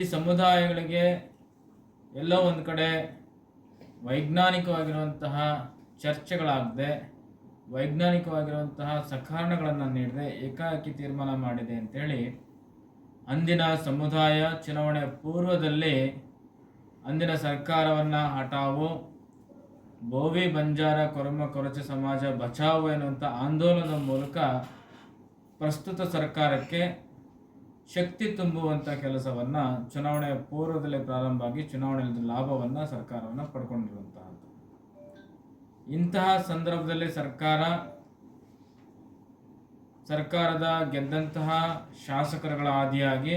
ಈ ಸಮುದಾಯಗಳಿಗೆ ಎಲ್ಲೋ ಒಂದು ಕಡೆ ವೈಜ್ಞಾನಿಕವಾಗಿರುವಂತಹ ಚರ್ಚೆಗಳಾಗದೆ ವೈಜ್ಞಾನಿಕವಾಗಿರುವಂತಹ ಸಕಾರಣಗಳನ್ನು ನೀಡದೆ ಏಕಾಏಕಿ ತೀರ್ಮಾನ ಮಾಡಿದೆ ಅಂತೇಳಿ ಅಂದಿನ ಸಮುದಾಯ ಚುನಾವಣೆ ಪೂರ್ವದಲ್ಲಿ ಅಂದಿನ ಸರ್ಕಾರವನ್ನು ಹಠಾವು ಬೋವಿ ಬಂಜಾರ ಕೊರಮ ಕೊರಚ ಸಮಾಜ ಬಚಾವು ಎನ್ನುವಂಥ ಆಂದೋಲನದ ಮೂಲಕ ಪ್ರಸ್ತುತ ಸರ್ಕಾರಕ್ಕೆ ಶಕ್ತಿ ತುಂಬುವಂಥ ಕೆಲಸವನ್ನ ಚುನಾವಣೆಯ ಪೂರ್ವದಲ್ಲೇ ಪ್ರಾರಂಭ ಆಗಿ ಚುನಾವಣೆಯಲ್ಲಿ ಲಾಭವನ್ನು ಸರ್ಕಾರವನ್ನು ಪಡ್ಕೊಂಡಿರುವಂತಹದ್ದು. ಇಂತಹ ಸಂದರ್ಭದಲ್ಲಿ ಸರ್ಕಾರ ಸರ್ಕಾರದ ಗೆದ್ದಂತಹ ಶಾಸಕರುಗಳ ಆದಿಯಾಗಿ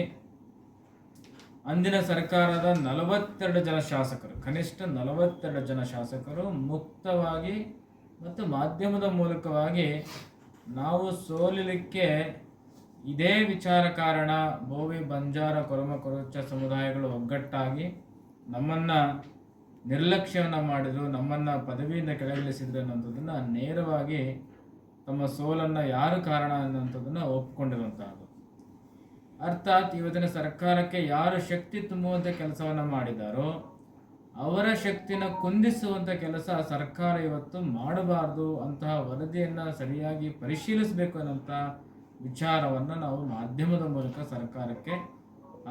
ಅಂದಿನ ಸರ್ಕಾರದ ನಲವತ್ತೆರಡು ಜನ ಶಾಸಕರು, ಕನಿಷ್ಠ ನಲವತ್ತೆರಡು ಜನ ಶಾಸಕರು ಮುಕ್ತವಾಗಿ ಮತ್ತು ಮಾಧ್ಯಮದ ಮೂಲಕವಾಗಿ ನಾವು ಸೋಲಿಲಿಕ್ಕೆ ಇದೇ ವಿಚಾರ ಕಾರಣ ಬೋವಿ ಬಂಜಾರ ಕೊರಮ ಕೊರಚ ಸಮುದಾಯಗಳು ಒಗ್ಗಟ್ಟಾಗಿ ನಮ್ಮನ್ನು ನಿರ್ಲಕ್ಷ್ಯವನ್ನು ಮಾಡಿದ್ರು, ನಮ್ಮನ್ನು ಪದವಿಯಿಂದ ಕೆಳಗಿಳಿಸಿದ್ರು ಅನ್ನೋಂಥದ್ದನ್ನು ನೇರವಾಗಿ ತಮ್ಮ ಸೋಲನ್ನು ಯಾರು ಕಾರಣ ಅನ್ನೋಂಥದ್ದನ್ನು ಒಪ್ಪಿಕೊಂಡಿರುವಂತಹದ್ದು ಅರ್ಥಾತ್ ಇವತ್ತಿನ ಸರ್ಕಾರಕ್ಕೆ ಯಾರು ಶಕ್ತಿ ತುಂಬುವಂಥ ಕೆಲಸವನ್ನು ಮಾಡಿದಾರೋ, ಅವರ ಶಕ್ತಿನ ಕುಂದಿಸುವಂಥ ಕೆಲಸ ಸರ್ಕಾರ ಇವತ್ತು ಮಾಡಬಾರ್ದು, ಅಂತಹ ವರದಿಯನ್ನು ಸರಿಯಾಗಿ ಪರಿಶೀಲಿಸಬೇಕು ಅನ್ನೋಂಥ ವಿಚಾರವನ್ನು ನಾವು ಮಾಧ್ಯಮದ ಮೂಲಕ ಸರ್ಕಾರಕ್ಕೆ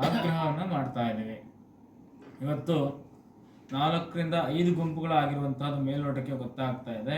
ಆಗ್ರಹವನ್ನು ಮಾಡ್ತಾ ಇದ್ದೇವೆ. ಇವತ್ತು ನಾಲ್ಕರಿಂದ ಐದು ಗುಂಪುಗಳಾಗಿರುವಂತಹದ್ದು ಮೇಲ್ನೋಟಕ್ಕೆ ಗೊತ್ತಾಗ್ತಾ ಇದೆ.